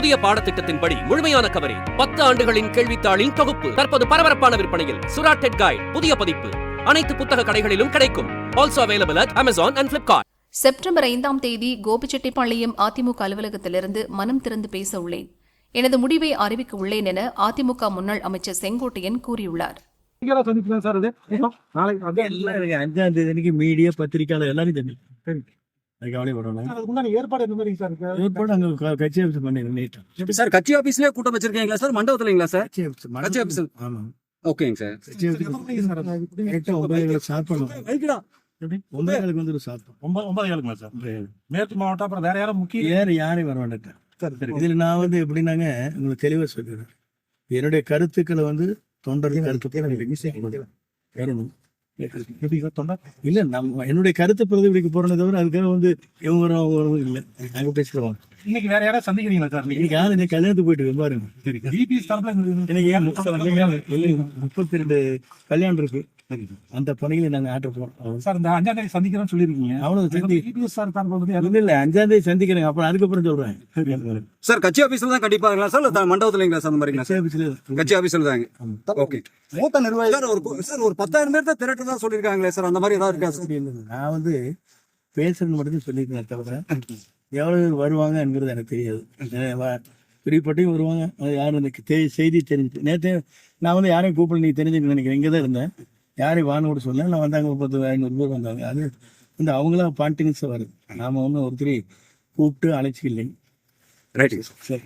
புதிய பாடத்திட்டத்தின்படி முழுமையான கவரேஜ் பத்து ஆண்டுகளின் கேள்வித்தாளின் தொகுப்பு. தற்போது பரபரப்பான விற்பனையில் சுரா டெட் கைட் புதிய பதிப்பு. அனைத்து புத்தக கடைகளிலும் கிடைக்கும். Also available at Amazon and Flipkart September ஐந்தாம் தேதி கோபிச்செட்டிப்பாளையம் அதிமுக அலுவலகத்திலிருந்து மனம் திறந்து பேச உள்ளேன். எனது முடிவை அறிவிக்க உள்ளேன் என அதிமுக முன்னாள் அமைச்சர் செங்கோட்டையன் கூறியுள்ளார். சந்திக்கலாம் சார் இது நாளைக்கு அஞ்சாம் தேதி மீடியா பத்திரிக்கையாளர் எல்லாரும் சார் கட்சி ஆஃபீஸ் பண்ணி நீட்டா சார் கட்சி ஆபீஸ்லயே கூட்டம் வச்சிருக்கீங்களா சார்? மண்டபத்துலங்களா சார்? கட்சி ஆபீஸ் ஆமா. ஓகேங்க சார். கட்சி ஆஃபீஸ் எத்தனை மணிக்கு சார் அது? கரெக்டா ஒன்பது ஏழு ஸ்டார்ட் பண்ணுவோம் ரைட்டுடா எப்படி? ஒன்பது ஏழுக்கு வந்து ஸ்டார்ட் பண்ணுவோம் ஒன்பது ஒன்பது ஏழுங்களா சார்? மேற்கு மாவட்டம் அப்புறம் வேற யாரும் முக்கிய வேற யாரையும் வர வேண்டாம் சரி சரி. இதுல நான் வந்து எப்படின்னாங்க உங்களுக்கு தெளிவா சொல்லிடுறேன். என்னுடைய கருத்துக்களை வந்து தொண்டர் கருத்து வரணும் எப்படி தொண்டர் இல்ல நம்ம என்னுடைய கருத்தை பிரதிபலிக்க போறேனே தவிர அதுக்காக வந்து இவங்க அவங்க இல்லை. நாங்க பேசிடுவோம் இன்னைக்கு வேற யாராவது சந்திக்கிறீங்களா சார்? இன்னைக்கு யாரும் இன்னைக்கு கல்யாணத்துக்கு போயிட்டு பாருங்க. சரி பிபிஎஸ் தரப்புல எனக்கு ஏன் முப்பத்தி ரெண்டு கல்யாணம் இருக்கு. அந்த பணிகளை நாங்க ஆட்ட போறோம். சார் இந்த அஞ்சாம் தேதி சந்திக்கிறோம்னு சொல்லிருக்கீங்க அவ்வளவு சந்தி பிபிஎஸ் சார் தரப்பு இல்ல இல்ல அஞ்சாம் தேதி சந்திக்கிறேங்க. அப்புறம் அதுக்கப்புறம் சொல்றேன். சார் கட்சி ஆபீஸ்ல தான் கண்டிப்பா இருக்கலாம் சார்? இல்ல மண்டபத்துலங்களா சார் அந்த மாதிரிங்களா சார்? ஆபீஸ்ல கட்சி ஆபீஸ்ல தாங்க ஓகே. மூத்த நிர்வாகி சார் ஒரு சார் ஒரு பத்தாயிரம் பேர் தான் திரட்டுறதா சொல்லிருக்காங்களே சார்? அந்த மாதிரி ஏதாவது இருக்கா சார்? நான் வந்து பேசுறது மட்டும் சொல்லியிருக்கேன் தவிர எவ்வளவு பேர் வருவாங்க என்கிறது எனக்கு தெரியாது. பிரிப்பட்டையும் வருவாங்க. யாரும் எனக்கு செய்தி தெரிஞ்சு நேற்று நான் வந்து யாரையும் கூப்பிட நீ தெரிஞ்சுக்க நினைக்கிறேன். இங்கே தான் இருந்தேன். யாரையும் வான்னு கூட சொல்ல நான் வந்தாங்க பத்து ஐநூறு பேர் வந்தாங்க. அது வந்து அவங்களா பாண்டினிஸாக வருது நாம ஒன்றும் ஒருத்தரையும் கூப்பிட்டு அழைச்சிக்கலைங்க. ரைட்டுங்க சரி.